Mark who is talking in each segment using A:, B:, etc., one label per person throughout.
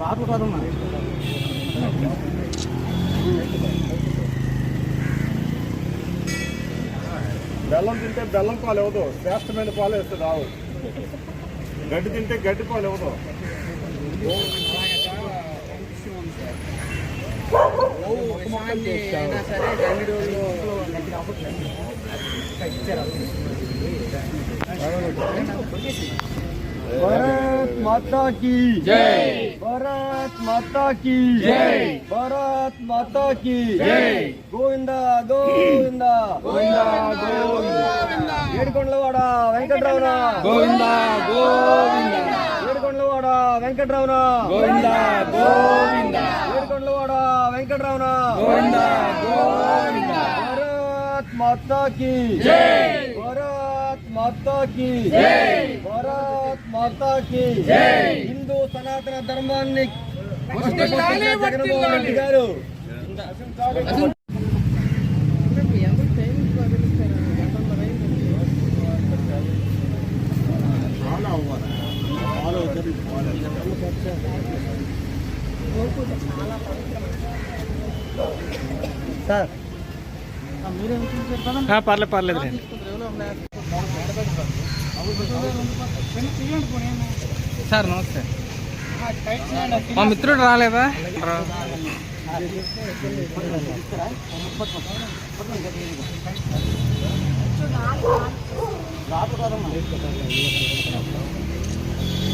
A: లోపల కాదమ్మా
B: బెల్లం తింటే బెల్లం పాలు ఇవ్వదు. శ్రేష్టమైన పాలు వేస్తే ఆవు గడ్డి తింటే గడ్డి పాలు ఇవ్వదు.
A: దాన్ని అయినా సరే రెండు రోజులు
C: భారత్ మాతా కి.
A: జై.
C: భారత్ మాతా కి.
A: జై.
C: భారత్ మాతా కి.
A: జై.
C: గోవింద గోవింద.
A: గోవింద గోవింద.
C: ఏడుకొండలవాడ వెంకటరమణ
A: గోవింద గోవింద.
C: వేడుకొండలవాడ వెంకటరావున?
A: గోవింద గోవింద.
C: వేడుకొండలవాడ వెంకటరావున?
A: గోవింద గోవింద.
C: హిందూ సనాతన ధర్మాన్ని జగన్మోహన్ రెడ్డి గారు. సార్
A: పర్లేదు పర్లేదు రండి సార్ నమస్తే మా మిత్రుడు రాలేదా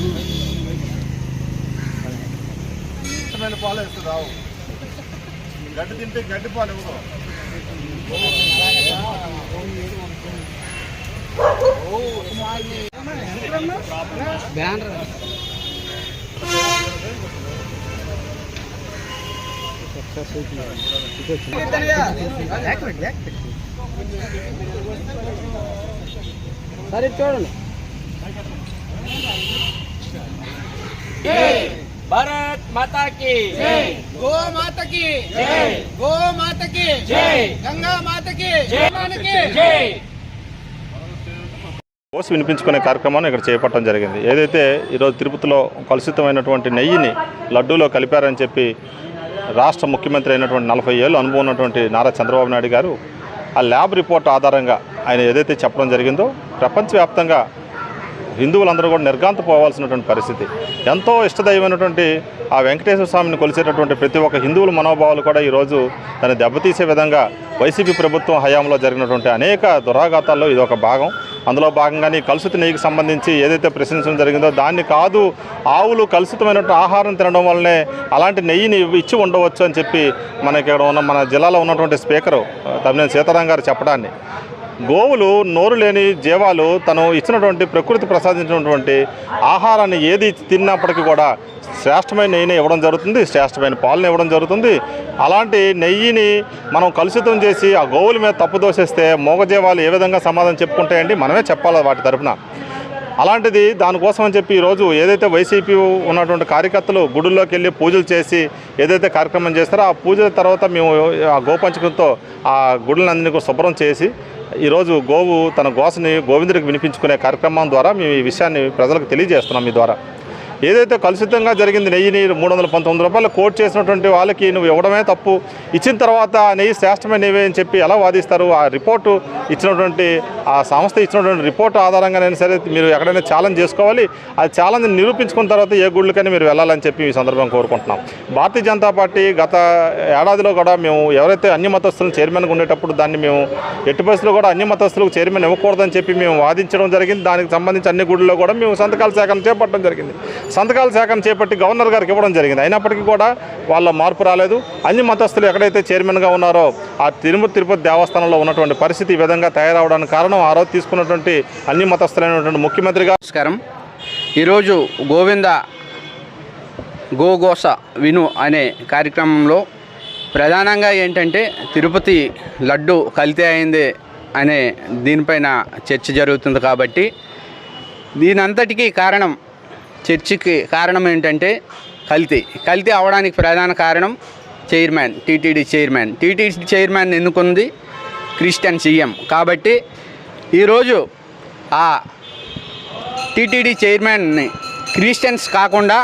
D: చూడు వస్తుంది.
B: శ్రేష్టమైన పాలు ఇస్తుంది ఆవు గడ్డి తింటే గడ్డి పాలు ఇవ్వదు
A: బ్యానర్ సరే చూడండి.
E: భారత్ మాతాకి గో మాతకి గో మాతకి గంగా మాతకి
B: కోసి వినిపించుకునే కార్యక్రమాన్ని ఇక్కడ చేపట్టడం జరిగింది. ఏదైతే ఈరోజు తిరుపతిలో కలుషితమైనటువంటి నెయ్యిని లడ్డూలో కలిపారని చెప్పి రాష్ట్ర ముఖ్యమంత్రి అయినటువంటి నలభై ఏళ్ళు అనుభవం ఉన్నటువంటి నారా చంద్రబాబు నాయుడు గారు ఆ ల్యాబ్ రిపోర్ట్ ఆధారంగా ఆయన ఏదైతే చెప్పడం జరిగిందో ప్రపంచవ్యాప్తంగా హిందువులందరూ కూడా నిర్గాంత పోవాల్సినటువంటి పరిస్థితి. ఎంతో ఇష్టదైవమైనటువంటి ఆ వెంకటేశ్వర స్వామిని కొలిసేటటువంటి ప్రతి ఒక్క హిందువుల మనోభావాలు కూడా ఈరోజు దాన్ని దెబ్బతీసే విధంగా వైసీపీ ప్రభుత్వం హయాంలో జరిగినటువంటి అనేక దురాఘాతాల్లో ఇది ఒక భాగం. అందులో భాగంగానే కలుషిత నెయ్యికి సంబంధించి ఏదైతే ప్రశ్నించడం జరిగిందో దాన్ని కాదు ఆవులు కలుషితమైనటువంటి ఆహారం తినడం వల్లనే అలాంటి నెయ్యిని ఇచ్చి ఉండవచ్చు అని చెప్పి మనకి ఇక్కడ ఉన్న మన జిల్లాలో ఉన్నటువంటి స్పీకరు తమ్మినేని సీతారాం గారు చెప్పడాన్ని. గోవులు నోరు లేని జీవాలు తను ఇచ్చినటువంటి ప్రకృతి ప్రసాదించినటువంటి ఆహారాన్ని ఏది తిన్నప్పటికీ కూడా శ్రేష్టమైన నెయ్యిని ఇవ్వడం జరుగుతుంది శ్రేష్టమైన పాలను ఇవ్వడం జరుగుతుంది. అలాంటి నెయ్యిని మనం కలుషితం చేసి ఆ గోవుల మీద తప్పు దోసేస్తే మూగజీవాలు ఏ విధంగా సమాధానం చెప్పుకుంటాయండి? మనమే చెప్పాలి వాటి తరఫున అలాంటిది దానికోసం అని చెప్పి ఈరోజు ఏదైతే వైసీపీ ఉన్నటువంటి కార్యకర్తలు గుడుల్లోకి వెళ్ళి పూజలు చేసి ఏదైతే కార్యక్రమం చేస్తారో ఆ పూజల తర్వాత మేము ఆ గోపంచకంతో ఆ గుడులందరినీ శుభ్రం చేసి ఈరోజు గోవు తన గోసని గోవిందుడికి వినిపించుకునే కార్యక్రమం ద్వారా మేము ఈ విషయాన్ని ప్రజలకు తెలియజేస్తున్నాం మీ ద్వారా. ఏదైతే కలుషితంగా జరిగింది నెయ్యిని మూడు వందల పంతొమ్మిది రూపాయలు కోట్ చేసినటువంటి వాళ్ళకి నువ్వు ఇవ్వడమే తప్పు. ఇచ్చిన తర్వాత నెయ్యి శ్రేష్టమైన నెయ్యి అని చెప్పి ఎలా వాదిస్తారు? ఆ రిపోర్టు ఇచ్చినటువంటి ఆ సంస్థ ఇచ్చినటువంటి రిపోర్టు ఆధారంగానైనా సరే మీరు ఎక్కడైనా ఛాలెంజ్ చేసుకోవాలి. ఆ ఛాలెంజ్ నిరూపించుకున్న తర్వాత ఏ గుళ్ళకైనా మీరు వెళ్ళాలని చెప్పి ఈ సందర్భంగా కోరుకుంటున్నాం. భారతీయ జనతా పార్టీ గత ఏడాదిలో కూడా మేము ఎవరైతే అన్ని మతస్థులను చైర్మన్గా ఉండేటప్పుడు దాన్ని మేము ఎట్టి పరిస్థితుల్లో కూడా అన్ని మతస్థులకు చైర్మన్ ఇవ్వకూడదని చెప్పి మేము వాదించడం జరిగింది. దానికి సంబంధించి అన్ని గుళ్ళలో కూడా మేము సంతకాల సేకరణ చేపట్టడం జరిగింది. సంతకాల శాఖను చేపట్టి గవర్నర్ గారికి ఇవ్వడం జరిగింది. అయినప్పటికీ కూడా వాళ్ళ మార్పు రాలేదు. అన్ని మతస్థులు ఎక్కడైతే చైర్మన్గా ఉన్నారో ఆ తిరుమల తిరుపతి దేవస్థానంలో ఉన్నటువంటి పరిస్థితి ఈ విధంగా తయారవడానికి కారణం ఆ రోజు తీసుకున్నటువంటి అన్ని మతస్థులైనటువంటి ముఖ్యమంత్రి గారు
E: నమస్కారం. ఈరోజు గోవింద గోఘోష విను అనే కార్యక్రమంలో ప్రధానంగా ఏంటంటే తిరుపతి లడ్డు కలితే అయింది అనే దీనిపైన చర్చ జరుగుతుంది కాబట్టి దీనంతటికీ కారణం చర్చికి కారణం ఏంటంటే కల్తీ. కల్తీ అవడానికి ప్రధాన కారణం chairman TTD chairman. TTD chairman ఎన్నుకుంది Christian CM. కాబట్టి ఈరోజు ఆ టీటీడీ చైర్మన్ని క్రిస్టియన్స్ కాకుండా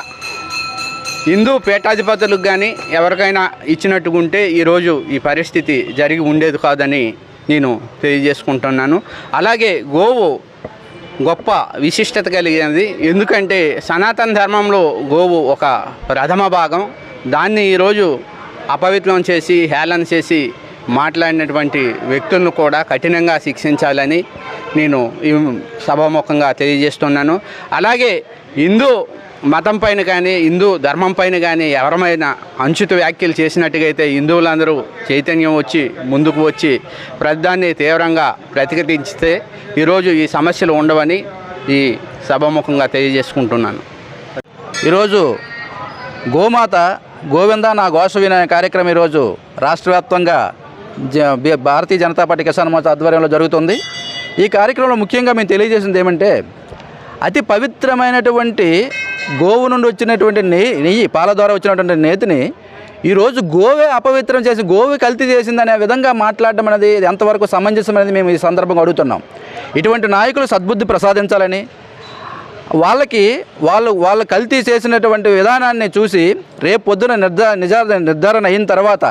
E: హిందూ పీఠాధిపతులకు కానీ ఎవరికైనా ఇచ్చినట్టుకుంటే ఈరోజు ఈ పరిస్థితి జరిగి ఉండేది కాదని నేను తెలియజేసుకుంటున్నాను. అలాగే గోవు గొప్ప విశిష్టత కలిగినది. ఎందుకంటే సనాతన ధర్మంలో గోవు ఒక ప్రథమ భాగం. దాన్ని ఈరోజు అపవిత్రం చేసి హేళన చేసి మాట్లాడినటువంటి వ్యక్తులను కూడా కఠినంగా శిక్షించాలని నేను ఈ సభాముఖంగా తెలియజేస్తున్నాను. అలాగే హిందూ మతం పైన కానీ హిందూ ధర్మం పైన కానీ ఎవరమైనా అంచుత వ్యాఖ్యలు చేసినట్టుగా అయితే హిందువులందరూ చైతన్యం వచ్చి ముందుకు వచ్చి ప్రతిదాన్ని తీవ్రంగా ప్రతిఘటించితే ఈరోజు ఈ సమస్యలు ఉండవని ఈ సభాముఖంగా తెలియజేసుకుంటున్నాను.
F: ఈరోజు గోమాత గోవింద నా ఘోష వినే కార్యక్రమం ఈరోజు రాష్ట్రవ్యాప్తంగా జ- భారతీయ జనతా పార్టీ కిసాన్ మోర్చా ఆధ్వర్యంలో జరుగుతుంది. ఈ కార్యక్రమంలో ముఖ్యంగా మేము తెలియజేసింది ఏమంటే అతి పవిత్రమైనటువంటి గోవు నుండి వచ్చినటువంటి నెయ్యి నెయ్యి పాల ద్వారా వచ్చినటువంటి నేతిని ఈరోజు గోవే అపవిత్రం చేసి గోవే కల్తీ చేసిందనే విధంగా మాట్లాడడం అనేది ఎంతవరకు సమంజసం అనేది మేము ఈ సందర్భంగా అడుగుతున్నాం. ఇటువంటి నాయకులు సద్బుద్ధి ప్రసాదించాలని వాళ్ళకి వాళ్ళు వాళ్ళు కల్తీ చేసినటువంటి విధానాన్ని చూసి రేపు పొద్దున నిర్ధార నిజా నిర్ధారణ అయిన తర్వాత.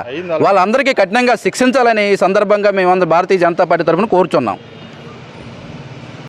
F: వాళ్ళందరికీ కఠినంగా శిక్షించాలని ఈ సందర్భంగా మేమందరం భారతీయ జనతా పార్టీ తరఫున కోరుచున్నాం.